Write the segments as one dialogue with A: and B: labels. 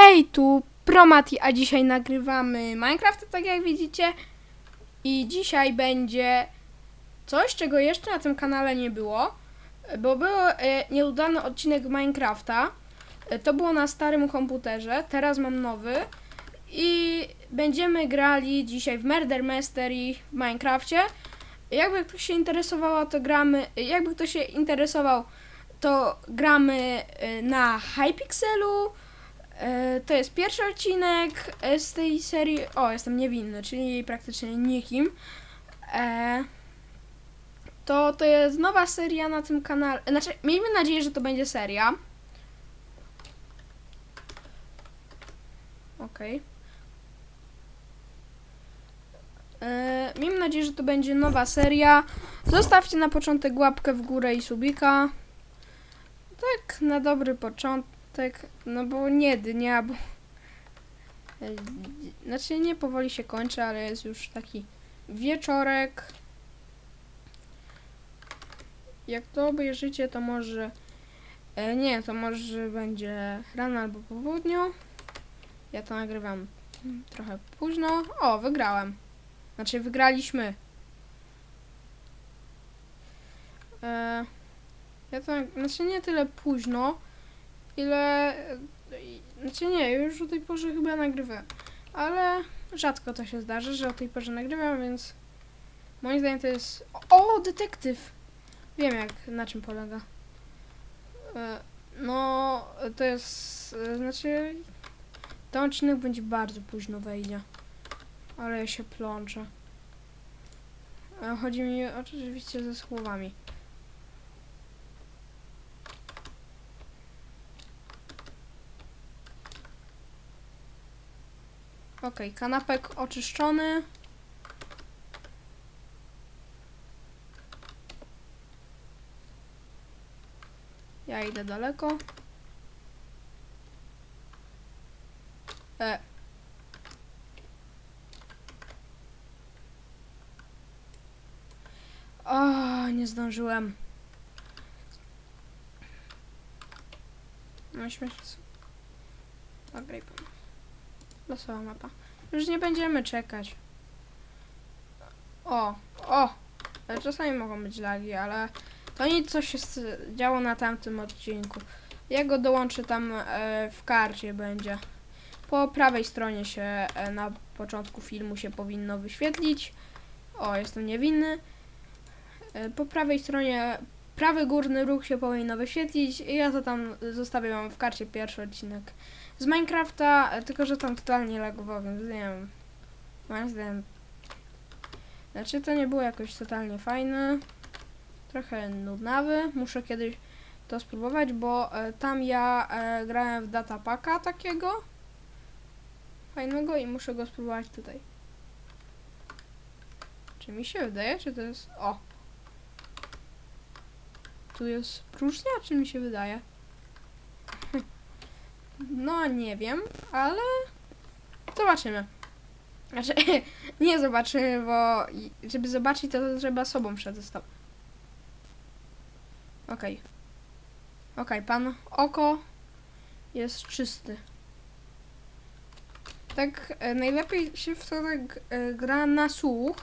A: Hej, tu Promati, a dzisiaj nagrywamy Minecraft, tak jak widzicie. I dzisiaj będzie coś, czego jeszcze na tym kanale nie było, bo był e, nieudany odcinek Minecrafta. E, to było na starym komputerze, teraz mam nowy. I będziemy grali dzisiaj w Murder Mystery w Minecrafcie. Jakby ktoś się interesował, to gramy. Jakby ktoś się interesował, to gramy e, na Hypixelu. E, To jest pierwszy odcinek e, z tej serii. O, jestem niewinny, czyli praktycznie nikim. E, To, to jest nowa seria na tym kanale. Znaczy, miejmy nadzieję, że to będzie seria. Okej. E, Miejmy nadzieję, że to będzie nowa seria. Zostawcie na początek łapkę w górę i subika. Tak, na dobry początek. No bo nie dnia, bo... Znaczy nie powoli się kończy, ale jest już taki wieczorek. Jak to obejrzycie, to może... E, nie, to może będzie rano albo po południu. Ja to nagrywam trochę późno. O, wygrałem. Znaczy wygraliśmy. E, ja to, znaczy nie tyle późno, ile, znaczy nie, już o tej porze chyba nagrywałem, ale rzadko to się zdarzy, że o tej porze nagrywam, więc moim zdaniem to jest, o, detektyw! Wiem jak, na czym polega. E, no, to jest, e, znaczy, ten odcinek będzie bardzo późno wejdzie, ale ja się plączę. E, Chodzi mi oczywiście ze słowami. Okej, kanapek oczyszczony. Ja idę daleko. E. O, nie zdążyłem. No śmiesznie. Nagraj pan. Losowa mapa. Już nie będziemy czekać. O, o! Czasami mogą być lagi, ale to nic, co się działo na tamtym odcinku. Ja go dołączę tam e, w karcie będzie. Po prawej stronie się e, na początku filmu się powinno wyświetlić. O, jestem niewinny. E, po prawej stronie prawy górny róg się powinno wyświetlić i ja to tam zostawię wam w karcie pierwszy odcinek z Minecrafta, tylko że tam totalnie lagowało, więc nie wiem. Moim zdaniem. Znaczy to nie było jakoś totalnie fajne. Trochę nudnawy. Muszę kiedyś to spróbować, bo e, tam ja e, grałem w datapaka takiego fajnego i muszę go spróbować tutaj. Czy mi się wydaje, czy to jest... O! Tu jest próżnia, czy mi się wydaje? No, nie wiem, ale zobaczymy. Znaczy, nie zobaczymy, bo żeby zobaczyć, to trzeba sobą przetestować. Okej. Okej, pan oko jest czysty. Tak, e, najlepiej się w to tak e, gra na słuch,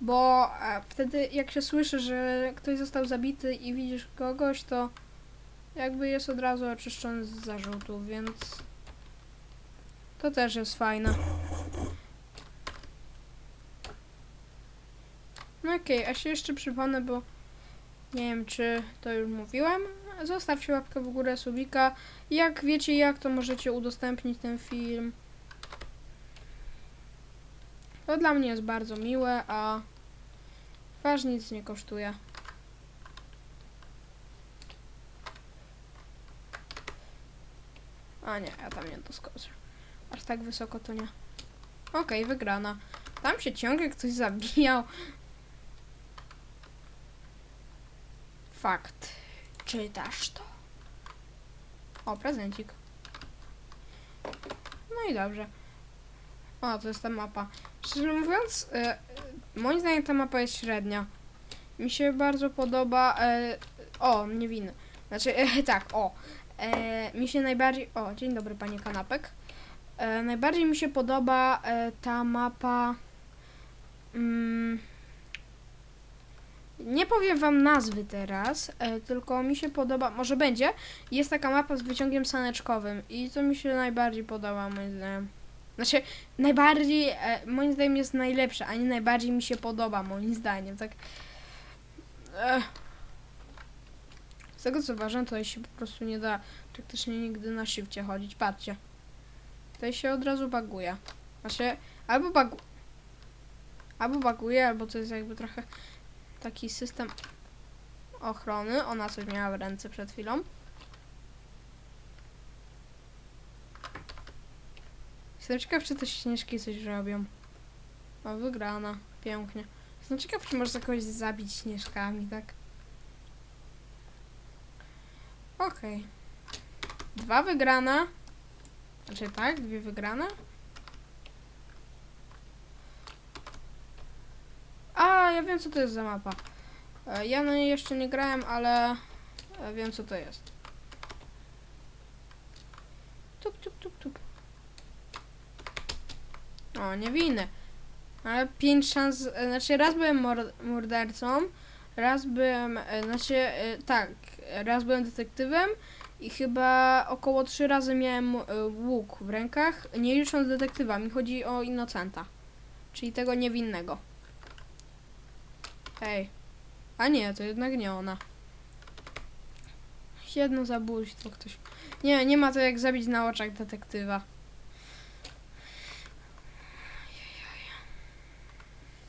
A: bo e, wtedy jak się słyszy, że ktoś został zabity i widzisz kogoś, to jakby jest od razu oczyszczony z zarzutów, więc to też jest fajne. No okej, a się jeszcze przypomnę, bo nie wiem czy to już mówiłem. Zostawcie łapkę w górę, subika. Jak wiecie jak, to możecie udostępnić ten film. To dla mnie jest bardzo miłe, a wasz nic nie kosztuje. A nie, ja tam nie doskoczę. Aż tak wysoko to nie. Okej, wygrana. Tam się ciągle ktoś zabijał. Fakt. Czytasz to? O, prezencik. No i dobrze. O, to jest ta mapa. Szczerze mówiąc, e, moim zdaniem ta mapa jest średnia. Mi się bardzo podoba. E, o, niewinny. Znaczy, tak, o. mi się najbardziej... O, dzień dobry panie kanapek. Najbardziej mi się podoba ta mapa... Mm, nie powiem wam nazwy teraz, e, tylko mi się podoba, może będzie, jest taka mapa z wyciągiem saneczkowym i to mi się najbardziej podoba moim zdaniem. Znaczy, najbardziej, e, moim zdaniem jest najlepsza, a nie najbardziej mi się podoba, moim zdaniem, tak. Ech. Z tego co uważam, to się po prostu nie da praktycznie nigdy na szybcie chodzić, patrzcie. To się od razu baguje. Znaczy, albo bagu... Albo baguje, albo to jest jakby trochę taki system ochrony. Ona coś miała w ręce przed chwilą. Jestem ciekaw, czy te śnieżki coś robią. O, wygrana. Pięknie. Jestem ciekaw, czy można kogoś zabić śnieżkami, tak? Okej. Dwa wygrane. Znaczy tak, dwie wygrane. A, ja wiem co to jest za mapa. E, Ja na niej jeszcze nie grałem, ale e, wiem co to jest. Tup, tup, tup, tup. O, niewinny. Ale pięć szans, e, znaczy raz byłem mor- mordercą, raz byłem, e, znaczy e, tak, raz byłem detektywem i chyba około trzy razy miałem łuk w rękach, nie licząc detektywa, mi chodzi o innocenta, czyli tego niewinnego. Hej. A nie, to jednak nie ona. Jedno zabójstwo ktoś. Nie, nie ma to jak zabić na oczach detektywa.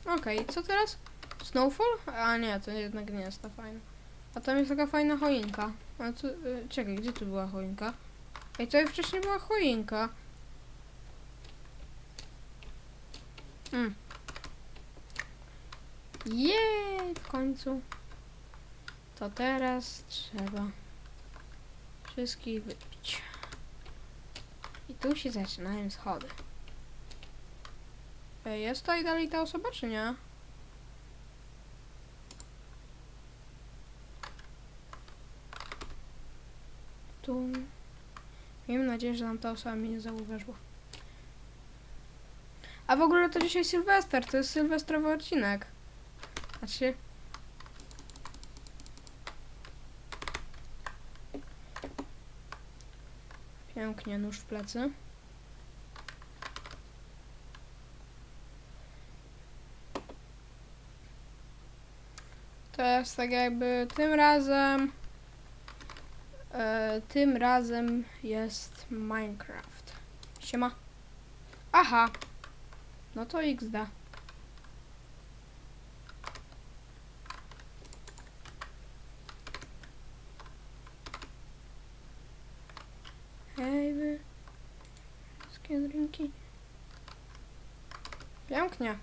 A: Okej, co teraz? Snowfall? A nie, to jednak nie jest ta fajna. A tam jest taka fajna choinka. A tu, y, czekaj, gdzie tu była choinka? Ej, to wcześniej była choinka. Mm. Jej, w końcu. To teraz trzeba wszystkich wypić. I tu się zaczynają schody. Ej, jest tutaj dalej ta osoba, czy nie? Tu. Miejmy nadzieję, że nam ta osoba mnie nie zauważyła. A w ogóle to dzisiaj Sylwester, to jest sylwestrowy odcinek. Znaczy... Pięknie, nóż w plecy. Jest tak jakby tym razem... E, tym razem jest Minecraft. Siema. Aha. No to XD. Hej wy. Wszystkie drinki. Pięknie.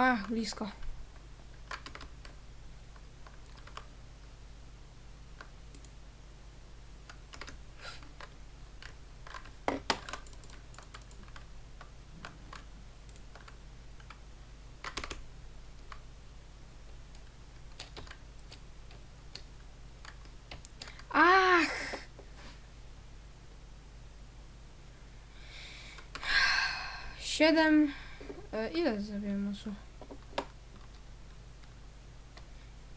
A: Ach, blisko. Siedem... E, ile zabiłem osób?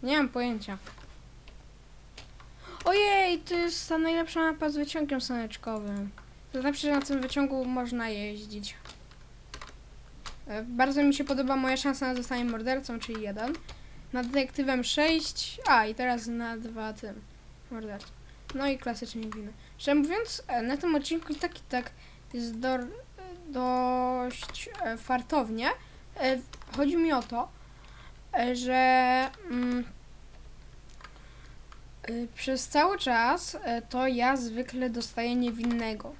A: Nie mam pojęcia. Ojej, to jest ta najlepsza mapa z wyciągiem słoneczkowym. To znaczy, że na tym wyciągu można jeździć. E, Bardzo mi się podoba moja szansa na zostanie mordercą, czyli jeden. Nad detektywem 6. A, i teraz na dwa tym. Mordercą. No i klasycznie winy. Szczerze mówiąc, e, na tym odcinku i tak i tak jest do, dość e, fartownie. E, Chodzi mi o to, że mm, e, przez cały czas e, to ja zwykle dostaję niewinnego.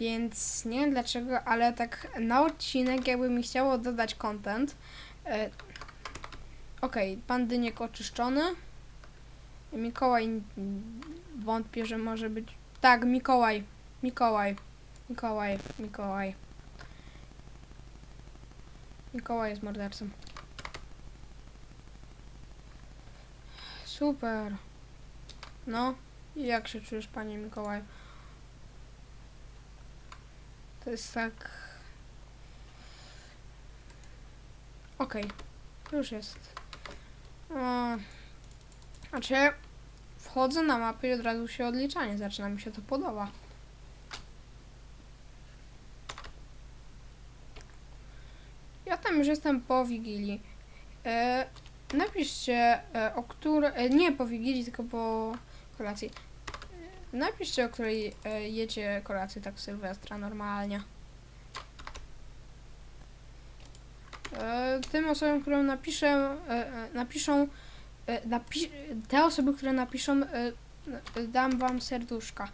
A: Więc nie wiem dlaczego, ale tak na odcinek jakby mi chciało dodać content. E, Okej, pan Dyniek oczyszczony. Mikołaj wątpię, że może być. Tak, Mikołaj. Mikołaj. Mikołaj. Mikołaj. Mikołaj jest mordercą. Super. No, jak się czujesz, panie Mikołaj? To jest tak. Okej, już jest. O, znaczy, wchodzę na mapę i od razu się odliczanie zaczyna. Mi się to podoba. Ja tam już jestem po Wigilii. E, napiszcie e, o której... E, nie po Wigilii, tylko po kolacji. E, napiszcie o której jecie kolację tak Sylwestra normalnie. Tym osobom, które napiszę, napiszą, napi te osoby, które napiszą, dam wam serduszka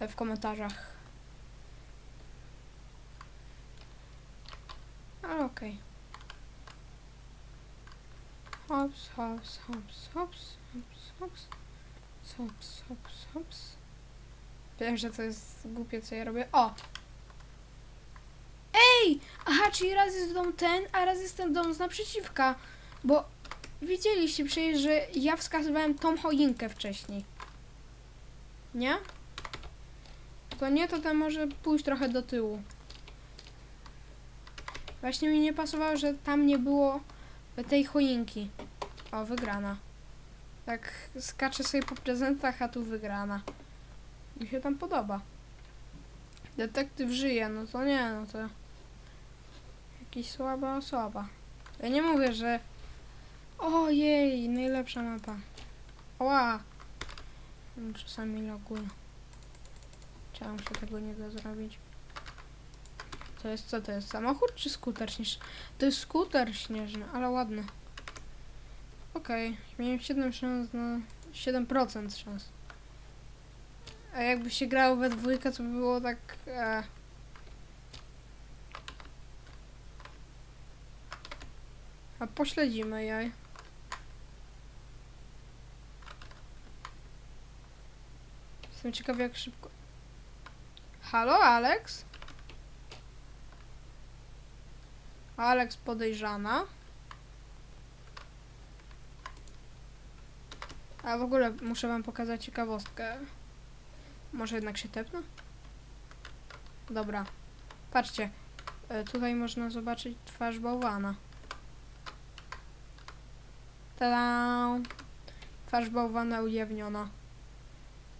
A: w komentarzach. Ale okej. Hops, hops, hops, hops, hops, hops, hops, hops, hops. Wiem, że to jest głupie, co ja robię. O! Ej! Aha, czyli raz jest dom ten, a raz jest ten dom z naprzeciwka. Bo widzieliście przecież, że ja wskazywałem tą choinkę wcześniej. Nie? To nie, to tam może pójść trochę do tyłu. Właśnie mi nie pasowało, że tam nie było tej choinki. O, wygrana. Tak skaczę sobie po prezentach, a tu wygrana. Mi się tam podoba. Detektyw żyje, no to nie, no to... Jakiś słaba osoba. Ja nie mówię, że... Ojej, najlepsza mapa. Oła! Czasami loguję. Chciałam się tego nie da zrobić. To jest co to jest? Samochód czy skuter śnieżny? To jest skuter śnieżny, ale ładny. Okej, miałem 7 szans na 7% szans. A jakby się grało we dwójkę, to by było tak. E... A pośledzimy jaj. Jestem ciekawy jak szybko. Halo, Alex? Alex podejrzana. A w ogóle muszę wam pokazać ciekawostkę. Może jednak się tepnę? Dobra. Patrzcie. E, Tutaj można zobaczyć twarz bałwana. Tada! Twarz bałwana ujawniona.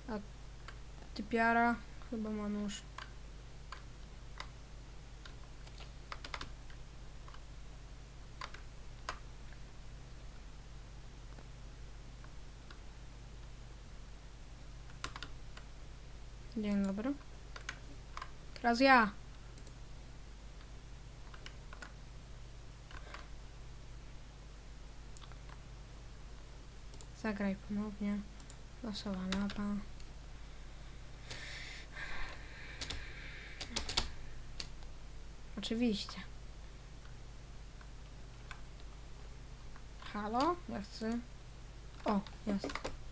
A: A typiara chyba ma nóż. Dzień dobry. Teraz ja. Zagraj ponownie. Losowa mapa. Oczywiście. Halo? Ja chcę... O, jest.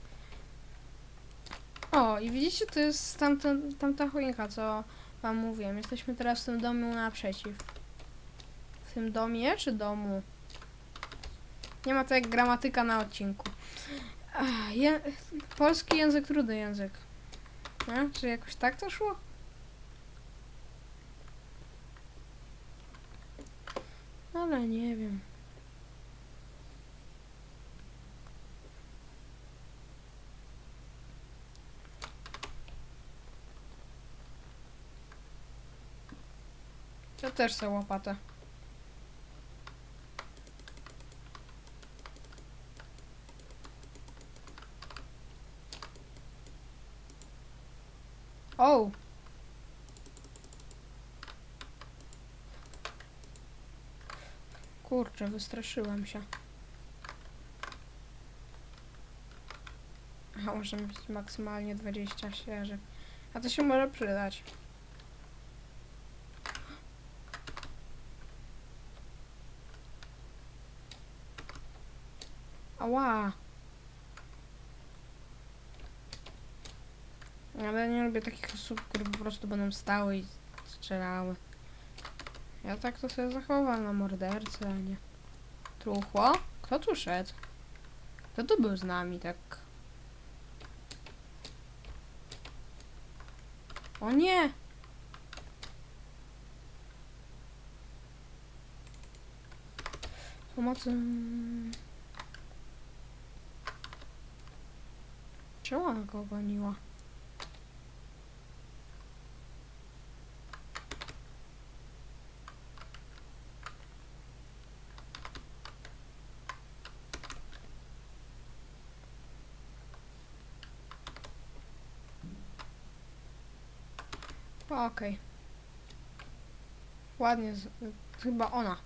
A: O, i widzicie, to jest tamta, tamta choinka, co wam mówiłem. Jesteśmy teraz w tym domu naprzeciw. W tym domie czy domu? Nie ma to jak gramatyka na odcinku. Ach, je, polski język, trudny język. Nie? Czy jakoś tak to szło? Ale nie wiem. też są łopatę. O! Kurczę, wystraszyłam się. A może mieć maksymalnie 20 ścieżek. A to się może przydać. Ała. Ale nie lubię takich osób, które po prostu będą stały i strzelały. Ja tak to sobie zachowam na mordercę, a nie. Truchło? Kto tu szedł? Kto tu był z nami, tak? O nie! Pomocy. Czemu ona go goniła? Okej. Ładnie, z... chyba ona.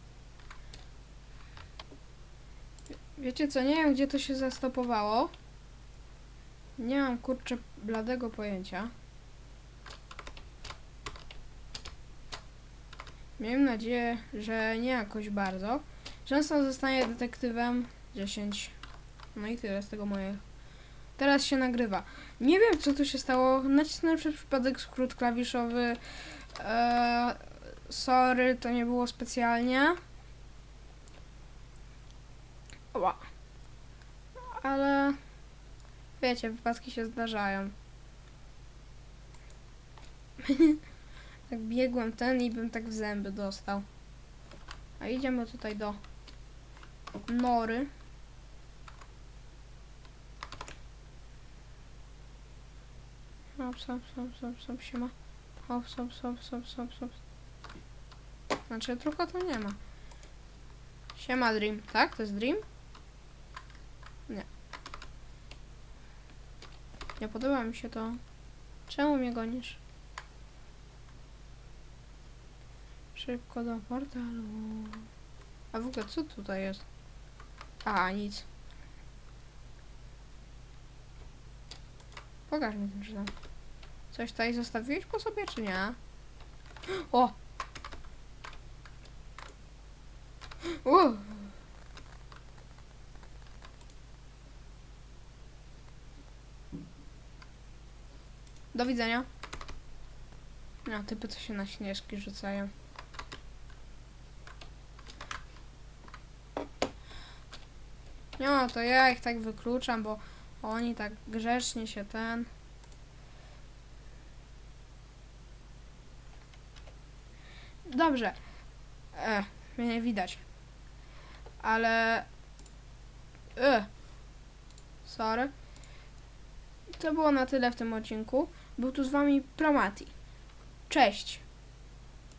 A: Wie- Wiecie co, nie wiem gdzie to się zastopowało. Nie mam kurczę bladego pojęcia. Miałem nadzieję, że nie jakoś bardzo. Często zostanie detektywem 10. No i tyle z tego mojego. Teraz się nagrywa. Nie wiem co tu się stało. Nacisnąłem przez przypadek skrót klawiszowy. Eee, sorry, to nie było specjalnie. Ła. Ale wiecie, wypadki się zdarzają. tak biegłem ten i bym tak w zęby dostał. A idziemy tutaj do nory. Hop, hop, hop, hop, hop, siema. Hop, hop, hop, hop, hop, hop. Znaczy, tylko to nie ma. Siema, Dream. Tak? To jest Dream? Nie. Nie podoba mi się to. Czemu mnie gonisz? Szybko do portalu. A w ogóle co tutaj jest? A, nic. Pokaż mi ten drzwi. Coś tutaj zostawiłeś po sobie, czy nie? O! U! Do widzenia. No, typy co się na śnieżki rzucają. No, to ja ich tak wykluczam, bo oni tak grzecznie się ten... Dobrze. E, mnie nie widać. Ale... E. Sorry. To było na tyle w tym odcinku. Był tu z wami Promati. Cześć.